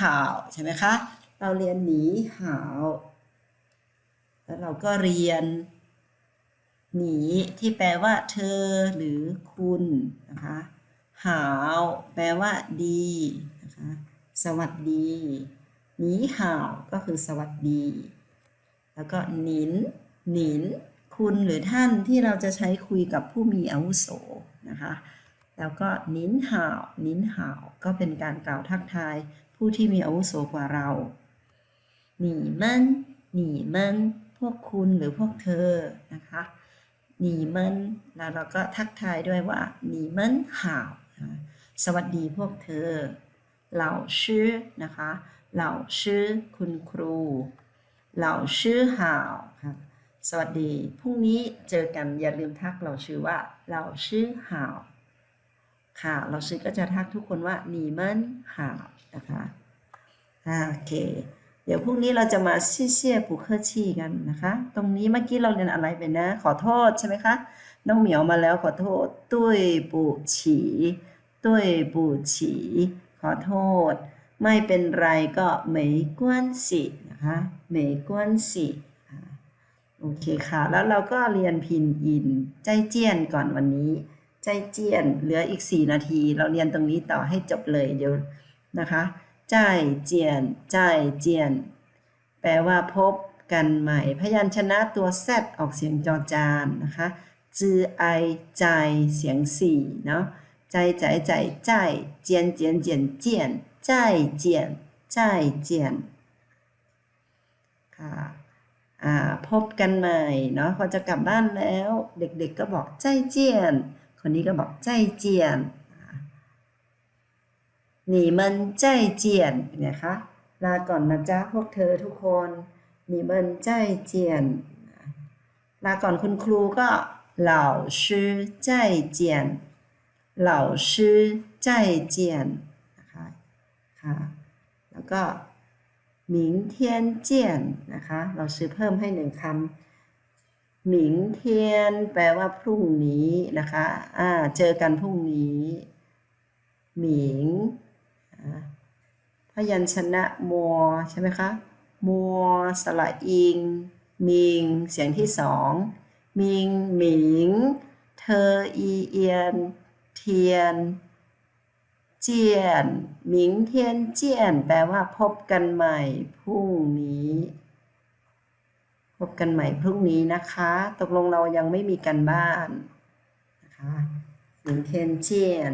ห่าวใช่ไหมคะ เราเรียนหนีห่าวแล้วเราก็เรียน หนีที่แปลว่า เธอหรือคุณนะคะหาวแปลว่า ดีนะคะ สวัสดี หนีห่าวก็คือสวัสดี แล้วก็หนิน หนิน คุณหรือท่านที่เราจะใช้คุยกับผู้มีอาวุโสนะคะแล้วก็หนินห่าวหนินห่าว ก็เป็นการกล่าวทักทาย ผู้ที่มีอาวุโสกว่าเราหนีมันหนีมันพวกคุณหรือพวกเธอนะคะหนีมันแล้วเราก็ทักทายด้วยว่าหนีมันห่าวสวัสดีพวกเธอเหล่าชื่อนะคะเหล่าชื่อคุณครูเหล่าชื่อห่าวค่ะสวัสดีพรุ่งนี้เจอกันอย่าลืมทักเราชื่อว่าเราชื่อห่าว ค่ะ เราชื่อก็จะทักทุกคนว่านีมันห่าวนะคะโอเค เดี๋ยวพรุ่งนี้เราจะมาเชี่ยเชี่ยปูเคอร์ชี่กันนะคะ ตรงนี้เมื่อกี้เราเรียนอะไรไปนะ ขอโทษใช่ไหมคะ น้องเหมียวมาแล้วขอโทษตุ้ยปูฉีตุ้ยปูฉีขอโทษ ไม่เป็นไรก็ไม่กวนสินะคะไม่กวนสิโอเคค่ะ แล้วเราก็เรียนพินอิน ใจเจียนก่อนวันนี้ ใจเจียน เหลืออีก 4 นาที เราเรียนตรงนี้ต่อให้จบเลยเดี๋ยวนะคะใจเจียนใจเจียน แปลว่าพบกันใหม่ พยัญชนะตัวแซดออกเสียงจอจานนะคะจือไอใจเสียงสี่เนาะใจใจใจใจเจียนเจียนเจียนเจียนใจเจียนใจเจียนค่ะอ่าพบกันใหม่เนาะพอจะกลับบ้านแล้ว เด็กๆก็บอกใจเจียน คนนี้ก็บอกใจเจียน你们ใจเจียนเป็นไงคะลาก่อนนะจ๊ะพวกเธอทุกคน你们ใจเจียน ลาก่อนคุณครูก็เหล่าชื่อใจเจียน เหล่าชื่อใจเจียนนะคะค่ะแล้วก็หมิงเทียนเจียนนะคะ เราซื้อเพิ่มให้หนึ่งคำ หมิงเทียน แปลว่าพรุ่งนี้นะคะอ่าเจอกันพรุ่งนี้ หมิงอ่าพยัญชนะมัวใช่ไหมคะมัวสระอิง มิง เสียงที่สองมิงหมิง เธออีเอียน เทียน เจียน หมิงเทียนเจียน แปลว่าพบกันใหม่พรุ่งนี้ พบกันใหม่พรุ่งนี้นะคะ ตกลงเรายังไม่มีกันบ้านนะคะหมิงเทนเจียน